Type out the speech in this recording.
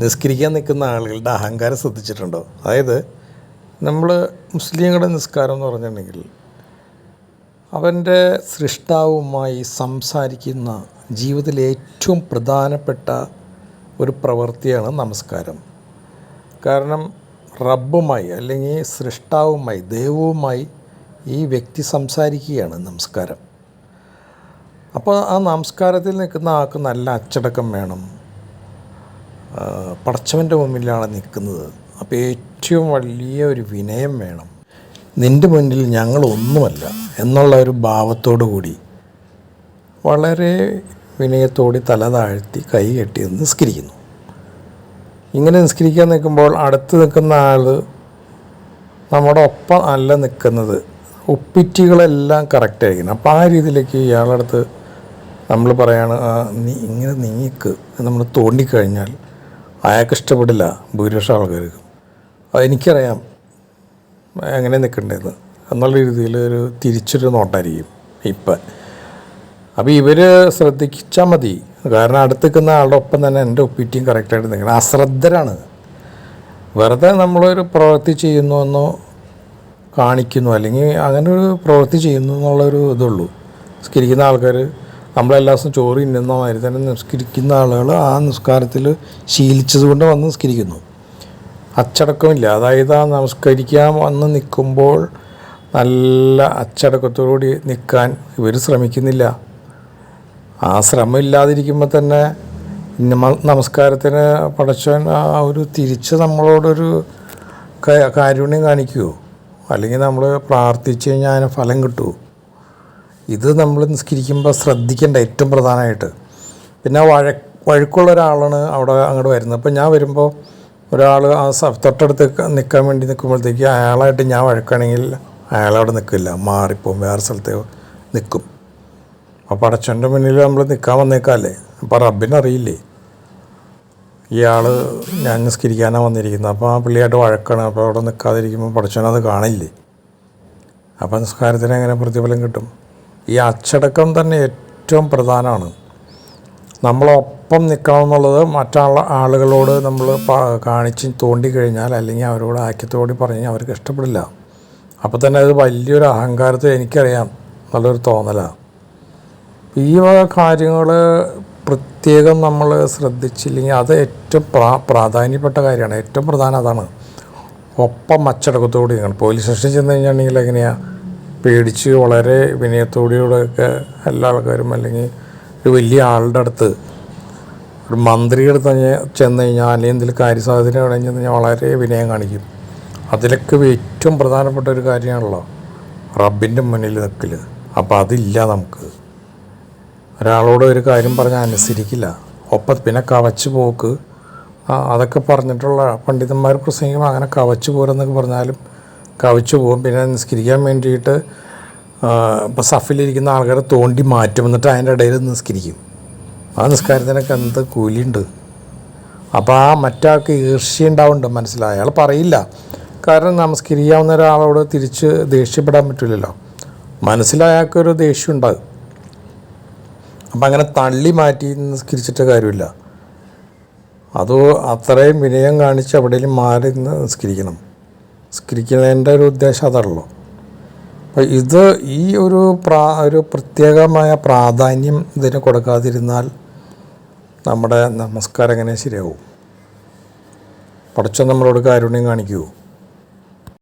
നിസ്കരിക്കാൻ നിൽക്കുന്ന ആളുകളുടെ അഹങ്കാരം ശ്രദ്ധിച്ചിട്ടുണ്ടോ? അതായത് നമ്മൾ മുസ്ലിങ്ങളുടെ നിസ്കാരം എന്ന് പറഞ്ഞിട്ടുണ്ടെങ്കിൽ അവന്റെ സൃഷ്ടാവുമായി സംസാരിക്കുന്ന ജീവിതത്തിലെ ഏറ്റവും പ്രധാനപ്പെട്ട ഒരു പ്രവൃത്തിയാണ് നമസ്കാരം. കാരണം റബ്ബുമായി അല്ലെങ്കിൽ സൃഷ്ടാവുമായി ദൈവവുമായി ഈ വ്യക്തി സംസാരിക്കുകയാണ് നമസ്കാരം. അപ്പോൾ ആ നമസ്കാരത്തിൽ നിൽക്കുന്ന ആൾക്ക് നല്ല അച്ചടക്കം വേണം. പടച്ചവന്റെ മുമ്പിലാണ് നിൽക്കുന്നത്. അപ്പോൾ ഏറ്റവും വലിയ ഒരു വിനയം വേണം. നിന്റെ മുന്നിൽ ഞങ്ങളൊന്നുമല്ല എന്നുള്ള ഒരു ഭാവത്തോടു കൂടി വളരെ വിനയത്തോടി തല താഴ്ത്തി കൈ കെട്ടി നിസ്കരിക്കുന്നു. ഇങ്ങനെ നിസ്കരിക്കാൻ നിൽക്കുമ്പോൾ അടുത്ത് നിൽക്കുന്ന ആൾ നമ്മുടെ ഒപ്പം അല്ല നിൽക്കുന്നത്. ഒപ്പിറ്റികളെല്ലാം കറക്റ്റ് ആയിരിക്കണം അപ്പോൾ ആ രീതിയിലേക്ക് ഇയാളടുത്ത് നമ്മൾ പറയാണ് നീ ഇങ്ങനെ നീക്ക് നമ്മൾ തോണ്ടിക്കഴിഞ്ഞാൽ അയാൾക്ക് ഇഷ്ടപ്പെടില്ല ഭൂരിപക്ഷം ആൾക്കാർക്ക്. എനിക്കറിയാം. എങ്ങനെ നിൽക്കേണ്ടതെന്ന് എന്നുള്ള രീതിയിൽ ഒരു തിരിച്ചൊരു നോട്ടായിരിക്കും ഇപ്പം. അപ്പോൾ ഇവർ ശ്രദ്ധിച്ചാൽ മതി. കാരണം അടുത്ത് നിൽക്കുന്ന ആളുടെ ഒപ്പം തന്നെ എന്റെ ഒപ്പീറ്റിയും കറക്റ്റായിട്ട് നിൽക്കണം. അശ്രദ്ധരാണ്. വെറുതെ നമ്മളൊരു പ്രവൃത്തി ചെയ്യുന്നു എന്നോ കാണിക്കുന്നു. അല്ലെങ്കിൽ അങ്ങനെ ഒരു പ്രവൃത്തി ചെയ്യുന്നു എന്നുള്ളൊരു ഇതുള്ളൂ. സ്കിരിക്കുന്ന ആൾക്കാർ നമ്മളെല്ലാ ദിവസവും ചോറ് ഇന്നുന്ന മാതിരി തന്നെ നിസ്കരിക്കുന്ന ആളുകൾ ആ നിസ്കാരത്തിൽ ശീലിച്ചത് കൊണ്ട് വന്ന് നിസ്കരിക്കുന്നു. അച്ചടക്കമില്ല. അതായത് ആ നമസ്കരിക്കാൻ വന്ന് നിൽക്കുമ്പോൾ നല്ല അച്ചടക്കത്തോടുകൂടി നിൽക്കാൻ ഇവർ ശ്രമിക്കുന്നില്ല. ആ ശ്രമം ഇല്ലാതിരിക്കുമ്പോൾ തന്നെ നമ- നമസ്കാരത്തിന് പടച്ചവൻ ആ ഒരു തിരിച്ച് നമ്മളോടൊരു കാരുണ്യം കാണിക്കുമോ അല്ലെങ്കിൽ നമ്മൾ പ്രാർത്ഥിച്ച് കഴിഞ്ഞാൽ അതിന് ഫലം കിട്ടുമോ ഇത് നമ്മൾ നിസ്കരിക്കുമ്പോൾ ശ്രദ്ധിക്കേണ്ട ഏറ്റവും പ്രധാനമായിട്ട്. പിന്നെ വഴ വഴക്കുള്ള ഒരാളാണ് അവിടെ അങ്ങോട്ട് വരുന്നത്. അപ്പോൾ ഞാൻ വരുമ്പോൾ ഒരാൾ ആ തൊട്ടടുത്ത് നിൽക്കാൻ വേണ്ടി നിൽക്കുമ്പോഴത്തേക്ക് അയാളായിട്ട് ഞാൻ വഴക്കാണെങ്കിൽ അയാളവിടെ നിൽക്കില്ല. മാറിപ്പോവും. വേറെ സ്ഥലത്ത് നിൽക്കും അപ്പോൾ അടച്ചന്റെ മുന്നിൽ നമ്മൾ നിൽക്കാൻ വന്നേക്കാല്ലേ? അപ്പോൾ റബ്ബിനറിയില്ലേ? ഇയാൾ ഞാൻ നിസ്കരിക്കാനാണ് വന്നിരിക്കുന്നത്. അപ്പോൾ ആ പുള്ളിയായിട്ട് വഴക്കാണ്. അപ്പോൾ അവിടെ നിൽക്കാതിരിക്കുമ്പോൾ പടച്ചനത് കാണില്ലേ? അപ്പോൾ നിസ്കാരത്തിന് എങ്ങനെ പ്രതിഫലം കിട്ടും? ഈ അച്ചടക്കം തന്നെ ഏറ്റവും പ്രധാനമാണ്. നമ്മളൊപ്പം നിൽക്കണം എന്നുള്ളത് മറ്റുള്ള ആളുകളോട് നമ്മൾ കാണിച്ച് തോണ്ടി കഴിഞ്ഞാൽ അല്ലെങ്കിൽ അവരോട് ആക്കിത്തോടി പറഞ്ഞാൽ അവർക്ക് ഇഷ്ടപ്പെടില്ല. അപ്പോൾ തന്നെ അത് വലിയൊരു അഹങ്കാരത്തെ എനിക്കറിയാം. നല്ലൊരു തോന്നലാണ് ഈ വക കാര്യങ്ങൾ പ്രത്യേകം നമ്മൾ ശ്രദ്ധിച്ചില്ലെങ്കിൽ അത് ഏറ്റവും പ്രാ പ്രാധാന്യപ്പെട്ട കാര്യമാണ്. ഏറ്റവും പ്രധാനം അതാണ്. ഒപ്പം അച്ചടക്കത്തോടെ പോലീസ് സ്റ്റേഷനിൽ ചെന്ന് കഴിഞ്ഞിട്ടുണ്ടെങ്കിൽ എങ്ങനെയാണ് പേടിച്ച് വളരെ വിനയത്തോടെയൊക്കെ എല്ലാ ആൾക്കാരും അല്ലെങ്കിൽ ഒരു വലിയ ആളുടെ അടുത്ത് ഒരു മന്ത്രിയുടെ അടുത്ത് ചെന്ന് കഴിഞ്ഞാൽ അല്ലെങ്കിൽ എന്തെങ്കിലും കാര്യസാധ്യത ചെന്ന് കഴിഞ്ഞാൽ വളരെ വിനയം കാണിക്കും. അതിലൊക്കെ ഏറ്റവും പ്രധാനപ്പെട്ട ഒരു കാര്യമാണല്ലോ റബ്ബിന്റെ മുന്നിൽ നിൽക്കൽ അപ്പോൾ അതില്ല നമുക്ക്. ഒരാളോട് ഒരു കാര്യം പറഞ്ഞാൽ അനുസരിക്കില്ല. ഒപ്പം പിന്നെ കവച്ച് പോക്ക്. അതൊക്കെ പറഞ്ഞിട്ടുള്ള പണ്ഡിതന്മാർ പ്രസംഗിക്കുമ്പോൾ അങ്ങനെ കവച്ച് പോരെന്നൊക്കെ പറഞ്ഞാലും കവച്ച് പോകും. പിന്നെ നിസ്കരിക്കാൻ വേണ്ടിയിട്ട് ഇപ്പോൾ സഫിലിരിക്കുന്ന ആൾക്കാരെ തോണ്ടി മാറ്റും. എന്നിട്ട് അതിന്റെ ഇടയിൽ നിസ്കരിക്കും. ആ നിസ്കാരത്തിനൊക്കെ എന്ത് കൂലിയുണ്ട്? അപ്പോൾ ആ മറ്റാൾക്ക് ഈർഷ്യ ഉണ്ടാവുന്നുണ്ട്? മനസ്സിലായി. അയാൾ പറയില്ല. കാരണം നമസ്കരിക്കാവുന്ന ഒരാളോട് തിരിച്ച് ദേഷ്യപ്പെടാൻ പറ്റില്ലല്ലോ. മനസ്സിലായാൾക്കൊരു ദേഷ്യം ഉണ്ടാകും അപ്പം അങ്ങനെ തള്ളി മാറ്റി നിസ്കരിച്ചിട്ട് കാര്യമില്ല. അത് അത്രയും വിനയം കാണിച്ച് എവിടെയെങ്കിലും മാറി നിസ്കരിക്കണം. നിസ്കരിക്കുന്നതിന്റെ ഒരു ഉദ്ദേശം അതല്ലോ അപ്പോൾ ഇത് ഈ ഒരു പ്രാ ഒരു പ്രത്യേകമായ പ്രാധാന്യം ഇതിന് കൊടുക്കാതിരുന്നാൽ നമ്മുടെ നമസ്കാരം എങ്ങനെ ശരിയാവും? പഠിച്ച നമ്മളോട് കാരുണ്യം കാണിക്കുമോ